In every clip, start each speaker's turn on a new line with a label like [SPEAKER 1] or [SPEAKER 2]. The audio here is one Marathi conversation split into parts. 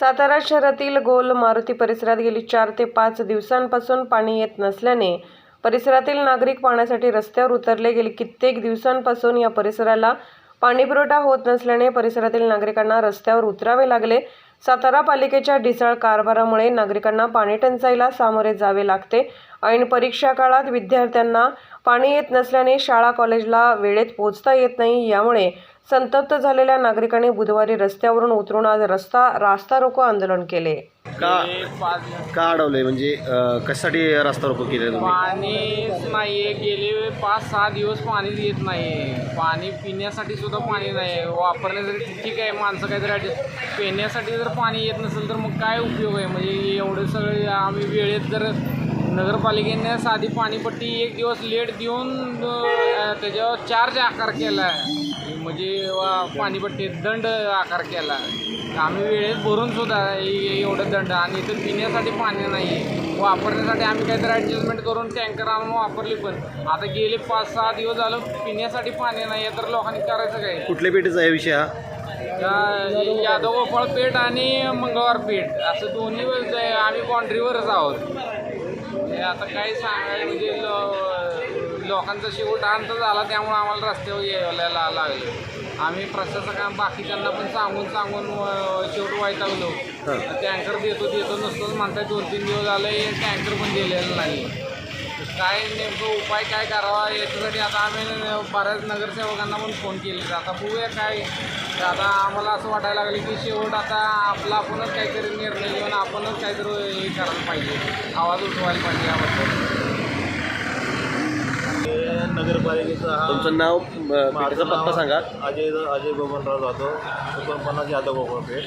[SPEAKER 1] सातारा शहरातील गोल मारुती परिसरात गेली चार ते पाच दिवसांपासून पाणी येत नसल्याने परिसरातील नागरिक पाण्यासाठी रस्त्यावर उतरले गेले. कित्येक दिवसांपासून या परिसराला पाणीपुरवठा होत नसल्याने परिसरातील नागरिकांना रस्त्यावर उतरावे लागले. सातारा पालिकेच्या ढिसाळ कारभारामुळे नागरिकांना पाणी टंचाईला सामोरे जावे लागते. ऐन परीक्षा काळात विद्यार्थ्यांना पाणी येत नसल्याने शाळा कॉलेजला वेळेत पोहोचता येत नाही. यामुळे संतप्त झालेल्या नागरिकांनी बुधवारी रस्त्यावरून उतरून आज रस्ता रास्ता रोको आंदोलन केले.
[SPEAKER 2] का अडवलंय म्हणजे अं, कशासाठी रस्ता रोको केले तुम्ही?
[SPEAKER 3] पाणीच नाहीये गेले पाच सहा दिवस पाणीच येत नाही पाणी पिण्यासाठी सुद्धा पाणी नाही वापरण्यासाठी ठीक आहे माणसं काहीतरी adjust- पिण्यासाठी जर पाणी येत नसेल तर मग काय उपयोग आहे? म्हणजे एवढे सगळे आम्ही वेळेत जर नगरपालिकेने साधी पाणीपट्टी एक दिवस लेट देऊन अं, त्याच्यावर चार्ज आकार केला आहे म्हणजे वा- पाणीपट्टीत दंड आकार केला. आम्ही वेळेत भरून सुद्धा एवढं दंड आणि इथं पिण्यासाठी पाणी नाही वापरण्यासाठी आम्ही काहीतरी ॲडजस्टमेंट करून टँकर आणून वापरली पण. आता गेले पाच सहा दिवस झालं पिण्यासाठी पाणी नाही आहे तर लोकांनी करायचं काय?
[SPEAKER 2] कुठल्या पेठेचा आहे विषय हा?
[SPEAKER 3] यादव गोपाळ पेठ आणि मंगळवार पेठ असं दोन्ही आहे. आम्ही बाउंड्रीवरच आहोत. हे आता काय सांगाय म्हणजे लोकांचा शेवट अंत झाला त्यामुळे आम्हाला रस्त्यावर यायला लागलं. आम्ही प्रशासकांना बाकीच्यांना पण सांगून सांगून शेवट वैतागलो. टँकर देतो देतो नसतोच म्हणताय दोन तीन दिवस झाले टँकर पण दिलेलं नाही. काय नेमकं उपाय काय करावा याच्यासाठी आता आम्ही बऱ्याच नगरसेवकांना पण फोन केले आता बघूया काय. तर आता आम्हाला असं वाटायला लागलं की शेवट आता आपला आपणच काहीतरी निर्णय घेऊन आपणच काहीतरी हे करायला पाहिजे. आवाज उठवायला पाहिजे याबद्दल.
[SPEAKER 4] नगरपालिकेचा हा
[SPEAKER 2] तुमचं नाव अं, पेठेचा पत्ता सांगा
[SPEAKER 4] अजय अजय गोपनराव जाधव एकोणपन्नास यादव गोपाळपेठ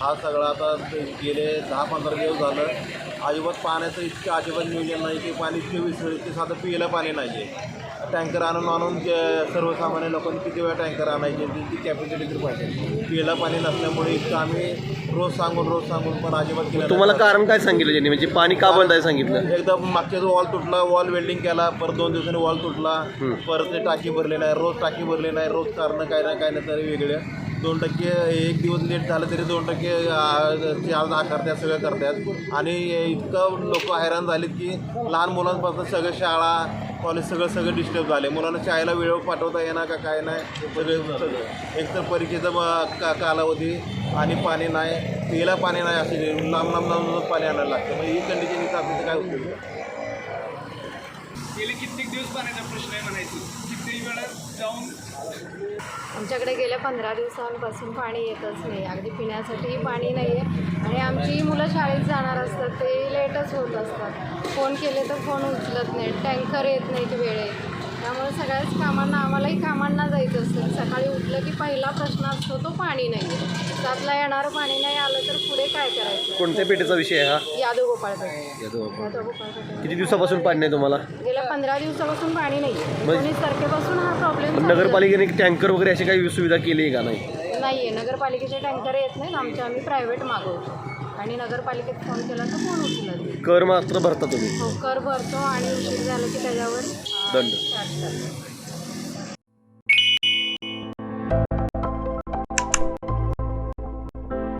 [SPEAKER 4] हा सगळा आता ते गेले दहा पंधरा दिवस झालं अजिबात पाण्याचं इतकं अजिबात नियोजन नाही की पाणी ते साधं पियला पाणी नाही आहे टँकर आणून आणून जे सर्वसामान्य लोकांनी किती वेळा टँकर आणायचे त्यांची कॅपॅसिटी तरी पाहिजे. पियला पाणी नसल्यामुळे इतकं आम्ही रोज सांगून रोज सांगून पण अजिबात केलं
[SPEAKER 2] तुम्हाला. कारण काय सांगितलं त्यांनी म्हणजे पाणी का बंद आहे सांगितलं?
[SPEAKER 4] एकदा मागच्या जो वॉल तुटला वॉल वेल्डिंग केला परत दोन दिवसांनी वॉल तुटला परत ते टाकी भरली नाही रोज टाकी भरली नाही रोज कारण काय ना काय ना तरी वेगळ्या दोन टक्के एक दिवस लेट झालं तरी दोन टक्के चार्ज आकारतात सगळं करतात. आणि इतकं लोक हैराण झालीत की लहान मुलांपासून सगळं शाळा कॉलेज सगळं सगळं डिस्टर्ब झाले मुलांना शाळेला वेळेवर पाठवता येणार का काय नाही? सगळे सगळं. एकतर परीक्षेचा का कालावधी आणि पाणी नाही. पिला पाणी नाही असे लांब लांब लांब पाणी आणायला लागतं. मग ही कंडिशन इथं असली काय होतं?
[SPEAKER 5] गेले कित्येक दिवस पाण्याचा प्रश्न आहे म्हणायचं. कित्येक वेळा
[SPEAKER 6] आमच्याकडे गेल्या पंधरा दिवसांपासून पाणी येतच नाही. अगदी पिण्यासाठीही पाणी नाही आहे आणि आमची मुलं शाळेत जाणार असतात ते लेटच होत असतात. फोन केले तर फोन उचलत नाही टँकर येत नाहीत वेळेत. त्यामुळे सगळ्याच कामांना आम्हालाही कामांना जायचं असतं. सकाळी उठलं की पहिला प्रश्न असतो तो पाणी नाही. सातला येणारं पाणी नाही आलं तर पुढे काय करायचं?
[SPEAKER 2] कोणत्या पेठेचा विषय आहे हा?
[SPEAKER 6] यादव गोपाळपेठ
[SPEAKER 2] यादव.
[SPEAKER 6] यादव गोपाळपेठ
[SPEAKER 2] किती दिवसापासून पाणी नाही तुम्हाला?
[SPEAKER 6] गेल्या पंधरा दिवसापासून पाणी नाही.
[SPEAKER 2] मग-
[SPEAKER 6] एकोणीस तारखेपासून हा प्रॉब्लेम
[SPEAKER 2] नगरपालिकेने टँकर वगैरे अशी काही सुविधा केली आहे का नाही?
[SPEAKER 6] नाही आहे नगरपालिकेचे टँकर येत नाहीत. आमचे आम्ही प्रायव्हेट मागवतो. आणि नगरपालिकेत फोन केला तर फोन उचलत.
[SPEAKER 2] कर मात्र भरता तुम्ही
[SPEAKER 6] हो कर भरतो आणि उशीर झाला की त्याच्यावर
[SPEAKER 2] दंड.
[SPEAKER 6] चार्ज करतो